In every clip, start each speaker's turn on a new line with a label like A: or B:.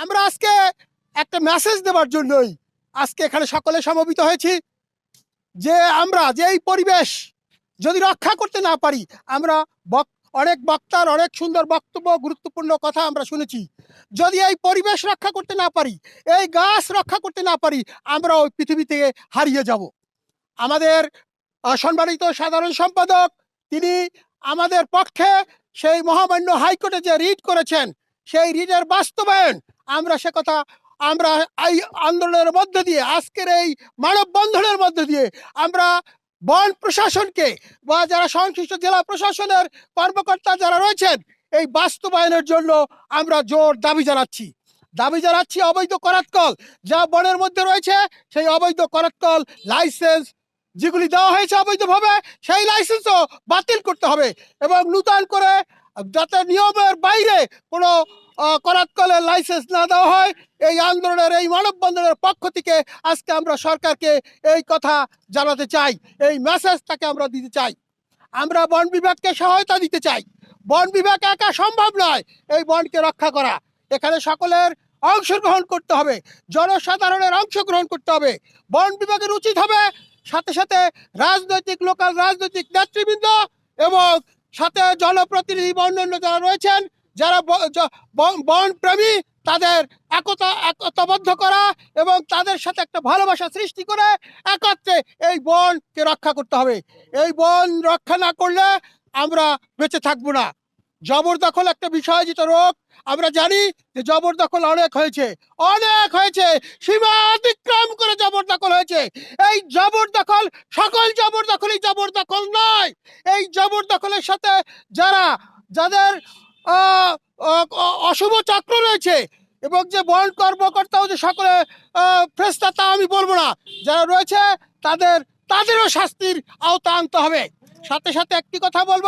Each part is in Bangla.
A: আমরা আজকে একটা মেসেজ দেওয়ার জন্যই আজকে এখানে সকলে সমবেত হয়েছি যে আমরা, যে এই পরিবেশ যদি রক্ষা করতে না পারি, আমরা অনেক বক্তার অনেক সুন্দর বক্তব্য, গুরুত্বপূর্ণ কথা আমরা শুনেছি। যদি এই পরিবেশ রক্ষা করতে না পারি, এই গাছ রক্ষা করতে না পারি, আমরা ওই পৃথিবী থেকে হারিয়ে যাব। আমাদের সম্মানিত সাধারণ সম্পাদক, তিনি আমাদের পক্ষে সেই মহামান্য হাইকোর্টে যে রিট করেছেন, সেই রিটের বাস্তবায়ন আমরা সে কথা, আমরা এই আন্দোলনের মধ্য দিয়ে, আজকের এই মানববন্ধনের মধ্য দিয়ে আমরা বন প্রশাসনকে বা যারা সংশ্লিষ্ট জেলা প্রশাসনের কর্মকর্তা যারা রয়েছেন, এই বাস্তবায়নের জন্য আমরা জোর দাবি জানাচ্ছি। দাবি জানাচ্ছি অবৈধ করাতকল যা বনের মধ্যে রয়েছে, সেই অবৈধ করাতকল লাইসেন্স যেগুলি দেওয়া হয়েছে অবৈধভাবে, সেই লাইসেন্সও বাতিল করতে হবে এবং নূতন করে যাতে নিয়মের বাইরে কোনো করাতকলের লাইসেন্স না দেওয়া হয়, এই আন্দোলনের, এই মানববন্ধনের পক্ষ থেকে আজকে আমরা সরকারকে এই কথা জানাতে চাই, এই মেসেজ তাকে আমরা দিতে চাই। আমরা বন বিভাগকে সহায়তা দিতে চাই। বন বিভাগ একা সম্ভব নয় এই বনকে রক্ষা করা। এখানে সকলের অংশগ্রহণ করতে হবে, জনসাধারণের অংশগ্রহণ করতে হবে। বন বিভাগের উচিত হবে সাথে সাথে রাজনৈতিক লোকাল রাজনৈতিক নেতৃবৃন্দ এবং সাথে জনপ্রতিনিধি বা অন্যান্য যারা রয়েছেন, যারা বন প্রেমী তাদের একতা, একতাবদ্ধ করা এবং তাদের সাথে একটা ভালোবাসা সৃষ্টি করে একত্রে এই বনকে রক্ষা করতে হবে। এই বন রক্ষা না করলে আমরা বেঁচে থাকব না। জবরদখল একটা বিষয় যেটা রোগ। আমরা জানি যে জবরদখল অনেক হয়েছে। অনেক হয়েছে। সীমা অতিক্রম করে জবরদখল হয়েছে। এই জবরদখল সকল জবরদখলই জবরদখল নয়। এই জবরদখলের সাথে যারা, যাদের অশুভ চক্র রয়েছে এবং যে বন কর্মকর্তাও যে সকলে ফ্রেস্তা, তা আমি বলব না। যারা রয়েছে, তাদের, তাদেরও শাস্তির আওতা আনতে হবে। সাথে সাথে একটি কথা বলব,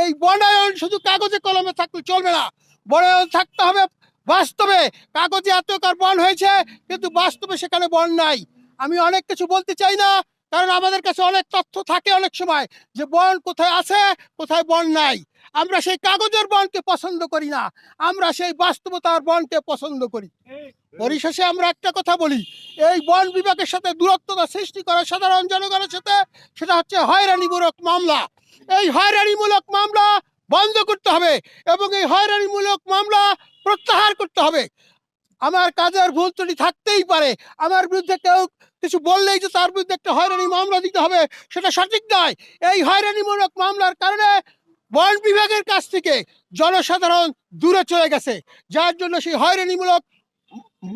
A: এই বনায়ন শুধু কাগজে কলমে থাকলে চলবে না, বনায়ন থাকতে হবে বাস্তবে। কাগজে এতকার বন হয়েছে, কিন্তু বাস্তবে সেখানে বন নাই। আমি অনেক কিছু বলতে চাই না, কারণ আমাদের কাছে অনেক তথ্য থাকে অনেক সময় যে বন কোথায় আছে, কোথায় বন নাই। আমরা সেই কাগজের বনকে পছন্দ করি না, আমরা সেই বাস্তবতার বনকে পছন্দ করি। পরিশেষে আমরা একটা কথা বলি এই বন বিভাগের সাথে দূরত্বতা সৃষ্টি করা সাধারণ জনগণের সাথে, সেটা হচ্ছে হয়রানিমূলক মামলা। এই হয়রানিমূলক মামলা বন্ধ করতে হবে এবং এই হয়রানিমূলক মামলা প্রত্যাহার করতে হবে। আমার কাজের ভুল ত্রুটি থাকতেই পারে। আমার বিরুদ্ধে কেউ কিছু বললেই যে তার বিরুদ্ধে একটা হয়রানি মামলা দিতে হবে, সেটা সঠিক নয়। এই হয়রানিমূলক মামলার কারণে বন বিভাগের কাছ থেকে জনসাধারণ দূরে চলে গেছে। যার জন্য সেই হয়রানিমূলক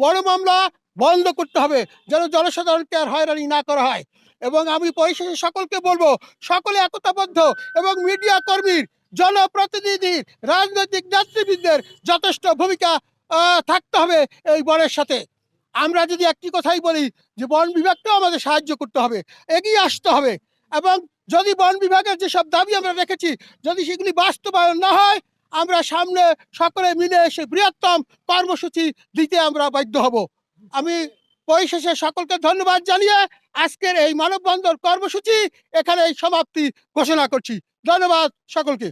A: বড় মামলা বন্ধ করতে হবে যেন জনসাধারণকে আর হয়রানি না করা হয়। এবং আমি পরিশেষে সকলকে বলব, সকলে একতাবদ্ধ এবং মিডিয়া কর্মীর জনপ্রতিনিধির রাজনৈতিক নেতৃবৃন্দের যথেষ্ট ভূমিকা থাকতে হবে এই বনের সাথে। আমরা যদি একটি কথাই বলি যে বন বিভাগকেও আমাদের সাহায্য করতে হবে, এগিয়ে আসতে হবে। এবং যদি বন বিভাগের যেসব দাবি আমরা রেখেছি, যদি সেগুলি বাস্তবায়ন না হয়, আমরা সামনে সকলে মিলে এসে বৃহত্তম কর্মসূচি দিতে আমরা বাধ্য হব। আমি পরিশেষে সকলকে ধন্যবাদ জানিয়ে আজকের এই মানববন্ধন কর্মসূচি এখানে সমাপ্তি ঘোষণা করছি। ধন্যবাদ সকলকে।